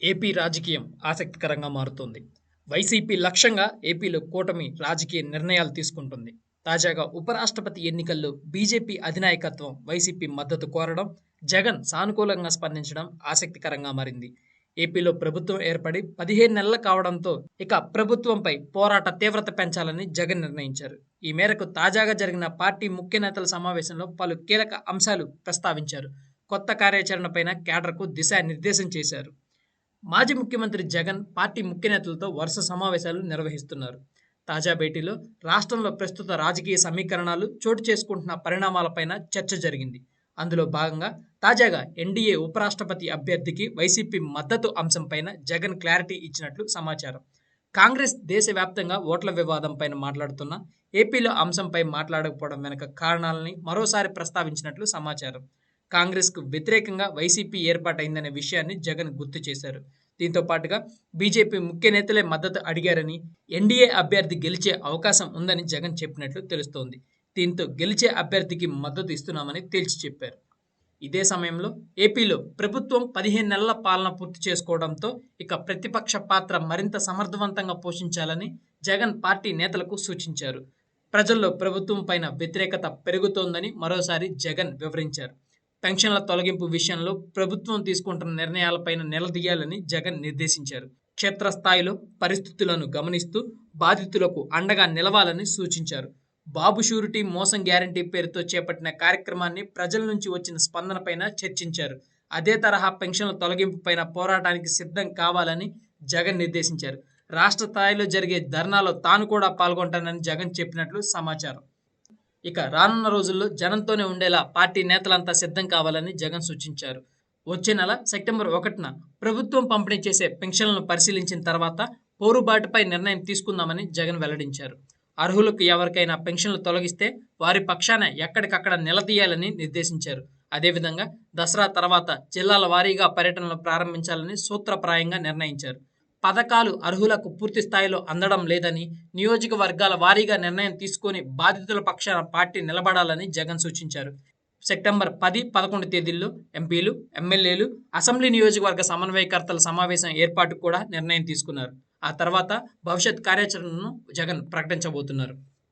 AP రాజకీయం ఆసక్తికరంగా మారుతోంది. వైసీపీ లక్ష్యంగా ఏపీలో కూటమి రాజకీయ నిర్ణయాలు తీసుకుంటుంది. తాజాగా ఉపరాష్ట్రపతి ఎన్నికల్లో బీజేపీ అధినాయకత్వం వైసీపీ మద్దతు కోరడం జగన్ సానుకూలంగా స్పందించడం ఆసక్తికరంగా మారింది. ఏపీలో ప్రభుత్వం ఏర్పడి పదిహేను నెలలు కావడంతో ఇక ప్రభుత్వంపై పోరాట తీవ్రత పెంచాలని జగన్ నిర్ణయించారు. ఈ మేరకు తాజాగా జరిగిన పార్టీ ముఖ్య నేతల సమావేశంలో పలు కీలక అంశాలు ప్రస్తావించారు. కొత్త కార్యాచరణపైన కేడర్కు దిశానిర్దేశం చేశారు. మాజీ ముఖ్యమంత్రి జగన్ పార్టీ ముఖ్య నేతలతో వరుస సమావేశాలు నిర్వహిస్తున్నారు. తాజా భేటీలో రాష్ట్రంలో ప్రస్తుత రాజకీయ సమీకరణాలు చోటు చేసుకుంటున్న పరిణామాలపైన చర్చ జరిగింది. అందులో భాగంగా తాజాగా ఎన్డీఏ ఉపరాష్ట్రపతి అభ్యర్థికి వైసీపీ మద్దతు అంశంపైన జగన్ క్లారిటీ ఇచ్చినట్లు సమాచారం. కాంగ్రెస్ దేశవ్యాప్తంగా ఓట్ల వివాదంపైన మాట్లాడుతున్న ఏపీలో అంశంపై మాట్లాడకపోవడం వెనుక కారణాలని మరోసారి ప్రస్తావించినట్లు సమాచారం. కాంగ్రెస్కు వ్యతిరేకంగా వైసీపీ ఏర్పాటైందనే విషయాన్ని జగన్ గుర్తు చేశారు. దీంతో పాటుగా బీజేపీ ముఖ్య నేతలే మద్దతు అడిగారని ఎన్డీఏ అభ్యర్థి గెలిచే అవకాశం ఉందని జగన్ చెప్పినట్లు తెలుస్తోంది. దీంతో గెలిచే అభ్యర్థికి మద్దతు ఇస్తున్నామని తేల్చి చెప్పారు. ఇదే సమయంలో ఏపీలో ప్రభుత్వం పదిహేను నెలల పాలన పూర్తి చేసుకోవడంతో ఇక ప్రతిపక్ష పాత్ర మరింత సమర్థవంతంగా పోషించాలని జగన్ పార్టీ నేతలకు సూచించారు. ప్రజల్లో ప్రభుత్వం పైన వ్యతిరేకత పెరుగుతోందని మరోసారి జగన్ వివరించారు. పెన్షన్ల తొలగింపు విషయంలో ప్రభుత్వం తీసుకుంటున్న నిర్ణయాలపైన నిలదీయాలని జగన్ నిర్దేశించారు. క్షేత్రస్థాయిలో పరిస్థితులను గమనిస్తూ బాధితులకు అండగా నిలవాలని సూచించారు. బాబు షూరిటీ మోసం గ్యారంటీ పేరుతో చేపట్టిన కార్యక్రమాన్ని ప్రజల నుంచి వచ్చిన స్పందనపైన చర్చించారు. అదే తరహా పెన్షన్ల తొలగింపుపైన పోరాటానికి సిద్ధం కావాలని జగన్ నిర్దేశించారు. రాష్ట్ర స్థాయిలో జరిగే ధర్నాలో తాను కూడా పాల్గొంటానని జగన్ చెప్పినట్లు సమాచారం. ఇక రానున్న రోజుల్లో జనంతోనే ఉండేలా పార్టీ నేతలంతా సిద్ధం కావాలని జగన్ సూచించారు. వచ్చే నెల సెప్టెంబర్ ఒకటిన ప్రభుత్వం పంపిణీ చేసే పెన్షన్లను పరిశీలించిన తర్వాత పోరుబాటుపై నిర్ణయం తీసుకుందామని జగన్ వెల్లడించారు. అర్హులకు ఎవరికైనా పెన్షన్లు తొలగిస్తే వారి పక్షాన ఎక్కడికక్కడ నిలదీయాలని నిర్దేశించారు. అదేవిధంగా దసరా తర్వాత జిల్లాల వారీగా పర్యటనలు ప్రారంభించాలని సూత్రప్రాయంగా నిర్ణయించారు. పథకాలు అర్హులకు పూర్తి స్థాయిలో అందడం లేదని నియోజకవర్గాల వారీగా నిర్ణయం తీసుకొని బాధితుల పక్షాన పార్టీ నిలబడాలని జగన్ సూచించారు. సెప్టెంబర్ పది పదకొండు తేదీల్లో ఎంపీలు ఎమ్మెల్యేలు అసెంబ్లీ నియోజకవర్గ సమన్వయకర్తల సమావేశం ఏర్పాటుకు కూడా నిర్ణయం తీసుకున్నారు. ఆ తర్వాత భవిష్యత్ కార్యాచరణను జగన్ ప్రకటించబోతున్నారు.